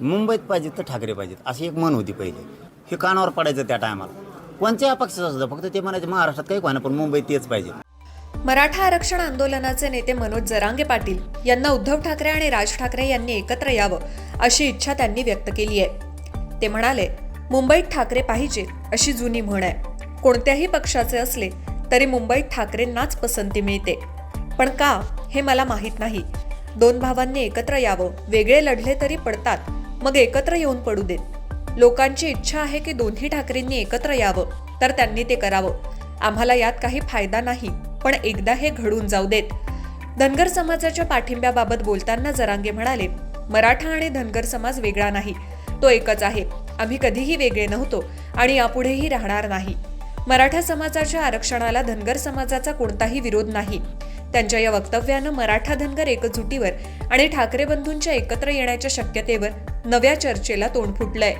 मुंबईत पाहिजे तर ठाकरे पाहिजेत अशी एक मन होती पहिले. हे कानावर पडायचं त्या टायमाला कोणत्याही पक्षाचं सुद्धा फक्त ते म्हणायचे महाराष्ट्रात काही कोणा पण मुंबईत तेच पाहिजे. मराठा आरक्षण आंदोलनाचे नेते मनोज जरांगे पाटील यांना उद्धव ठाकरे आणि राज ठाकरे यांनी एकत्र यावं अशी इच्छा त्यांनी व्यक्त केली आहे. ते म्हणाले मुंबईत ठाकरे पाहिजे अशी जुनी म्हण आहे. कोणत्याही पक्षाचे असले तरी मुंबईत ठाकरेंनाच पसंती मिळते. पण का हे मला माहीत नाही. दोन भावांनी एकत्र यावं वेगळे लढले तरी पडतात मग एकत्र येऊन पडू देत. लोकांची इच्छा आहे की दोन्ही ठाकरेंनी एकत्र यावं तर त्यांनी ते करावं. आम्हाला यात काही फायदा नाही पण एकदा हे घडून जाऊ देत. धनगर समाजाच्या पाठिंब्याबाबत बोलताना जरांगे म्हणाले मराठा आणि धनगर समाज वेगळा नाही. तो एकच आहे. आम्ही कधीही वेगळे नव्हतो आणि यापुढेही राहणार नाही. मराठा समाजाच्या आरक्षणाला धनगर समाजाचा कोणताही विरोध नाही. त्यांच्या या वक्तव्यानं मराठा धनगर एकजुटीवर आणि ठाकरे बंधूंच्या एकत्र येण्याच्या शक्यतेवर नव्या चर्चेला तोंड फुटलंय.